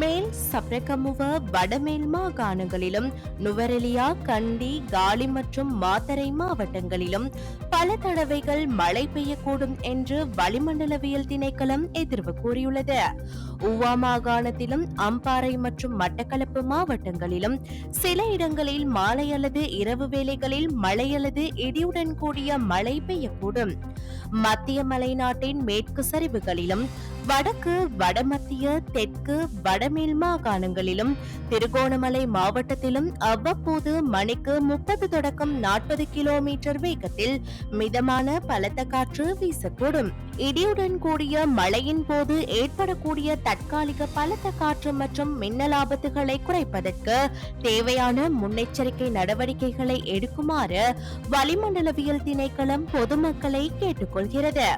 மேல் சப்ரகமுவ வடமேல் மாகாணங்களிலும் நுவரெலியா கண்டி காலி மற்றும் மாத்தரை மாவட்டங்களிலும் பல தடவைகள் மழை பெய்யக்கூடும் என்று வளிமண்டலவியல் திணைக்களம் எதிர்வு கூறியுள்ளது. உவா மாகாணத்திலும் அம்பாறை மற்றும் மட்டக்களப்பு மாவட்டங்களிலும் சில இடங்களில் மாலை அல்லது இரவு வேளைகளில் மழை அல்லது இடியுடன் கூடிய மழை பெய்யக்கூடும். மத்திய மலைநாட்டின் மேற்கு சரிவுகளிலும் வடக்கு வடமத்திய தெற்கு வடமேல் மாகாணங்களிலும் திருகோணமலை மாவட்டத்திலும் அவ்வப்போது மணிக்கு முப்பது தொடக்கம் நாற்பது கிலோமீட்டர் வேகத்தில் மிதமான பலத்த காற்று வீசக்கூடும். இடியுடன் கூடிய மழையின் போது ஏற்படக்கூடிய தற்காலிக பலத்த காற்று மற்றும் மின்னல் ஆபத்துகளை குறைப்பதற்கு தேவையான முன்னெச்சரிக்கை நடவடிக்கைகளை எடுக்குமாறு வளிமண்டலவியல் திணைக்களம் பொதுமக்களை கேட்டுக்கொள்கிறது.